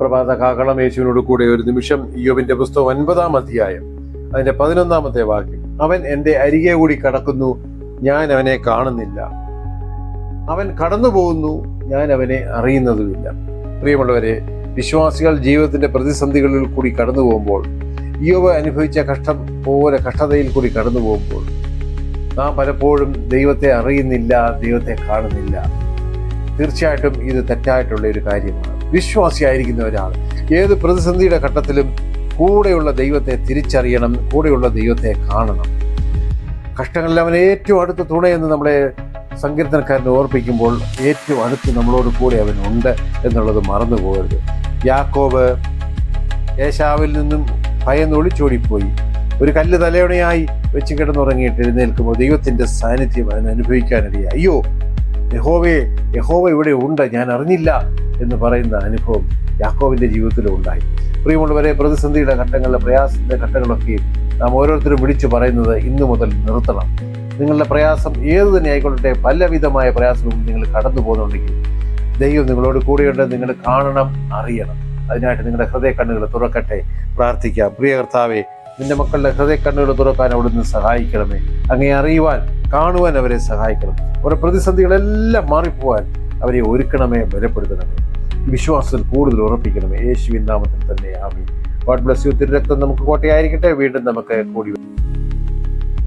പ്രഭാത കാക്കളം യേശുവിനോട് കൂടെ ഒരു നിമിഷം യോബിന്റെ പുസ്തകം ഒൻപതാം അധ്യായം അതിന്റെ പതിനൊന്നാമത്തെ വാക്യം. അവൻ എന്റെ അരികെ കൂടി കടക്കുന്നു ഞാൻ അവനെ കാണുന്നില്ല. അവൻ കടന്നു പോകുന്നു ഞാൻ അവനെ അറിയുന്നതുമില്ല. പ്രിയമുള്ളവരെ വിശ്വാസികൾ ജീവിതത്തിന്റെ പ്രതിസന്ധികളിൽ കൂടി കടന്നു പോകുമ്പോൾ യോബ് അനുഭവിച്ച കഷ്ടം പോലെ കഷ്ടതയിൽ കൂടി കടന്നു പോകുമ്പോൾ നാം പലപ്പോഴും ദൈവത്തെ അറിയുന്നില്ല ദൈവത്തെ കാണുന്നില്ല. തീർച്ചയായിട്ടും ഇത് തെറ്റായിട്ടുള്ള ഒരു കാര്യമാണ്. വിശ്വാസിയായിരിക്കുന്ന ഒരാൾ ഏത് പ്രതിസന്ധിയുടെ ഘട്ടത്തിലും കൂടെയുള്ള ദൈവത്തെ തിരിച്ചറിയണം കൂടെയുള്ള ദൈവത്തെ കാണണം. കഷ്ടങ്ങളിൽ അവൻ ഏറ്റവും അടുത്ത തുണയെന്ന് നമ്മളെ സങ്കീർത്തനക്കാരനെ ഓർപ്പിക്കുമ്പോൾ ഏറ്റവും അടുത്ത് നമ്മളോട് കൂടെ അവൻ ഉണ്ട് എന്നുള്ളത് മറന്നു പോകരുത് യാക്കോബ് ഏശാവിൽ നിന്നും ഭയന്ന് ഒളിച്ചോടിപ്പോയി. ഒരു കല്ല് തലയോണയായി വെച്ച് കിടന്നുറങ്ങിയിട്ട് എഴുന്നേൽക്കുമ്പോൾ ദൈവത്തിന്റെ സാന്നിധ്യം അവൻ അനുഭവിക്കാനിടയായി അയ്യോ യഹോവയെ യഹോവ ഇവിടെ ഉണ്ട് ഞാൻ അറിഞ്ഞില്ല. എന്ന് പറയുന്ന അനുഭവം യാക്കോവിന്റെ ജീവിതത്തിലും ഉണ്ടായി. പ്രിയമുള്ളവരെ പ്രതിസന്ധിയുടെ ഘട്ടങ്ങളിലെ പ്രയാസത്തിന്റെ ഘട്ടങ്ങളൊക്കെ നാം ഓരോരുത്തരും വിളിച്ചു പറയുന്നത് ഇന്നു മുതൽ നിർത്തണം. നിങ്ങളുടെ പ്രയാസം ഏത് തന്നെ ആയിക്കൊള്ളട്ടെ പലവിധമായ പ്രയാസവും നിങ്ങൾ കടന്നു പോകുന്നുണ്ടെങ്കിൽ ദൈവം നിങ്ങളോട് കൂടെയുണ്ട് നിങ്ങൾ കാണണം അറിയണം. അതിനായിട്ട് നിങ്ങളുടെ ഹൃദയ കണ്ണുകൾ തുറക്കട്ടെ പ്രാർത്ഥിക്കാം. പ്രിയ കർത്താവെ നിന്റെ മക്കളുടെ ഹൃദയ കണ്ണുകൾ തുറക്കാൻ അവിടുന്ന് സഹായിക്കണമേ. അങ്ങനെ അറിയുവാൻ കാണുവാൻ അവരെ സഹായിക്കണം. അവരുടെ പ്രതിസന്ധികളെല്ലാം മാറിപ്പോവാൻ അവരെ ഒരുക്കണമേ ബലപ്പെടുത്തണമേ. വിശ്വാസത്തിൽ കൂടുതൽ ഉറപ്പിക്കണമേ. യേശുവിൻ നാമത്തിൽ തന്നെ. ആമേ ഗോഡ് ബ്ലസ് യു തിരുരക്തം നമുക്ക് കോട്ടയായിരിക്കട്ടെ. വീണ്ടും നമുക്ക് കൂടി.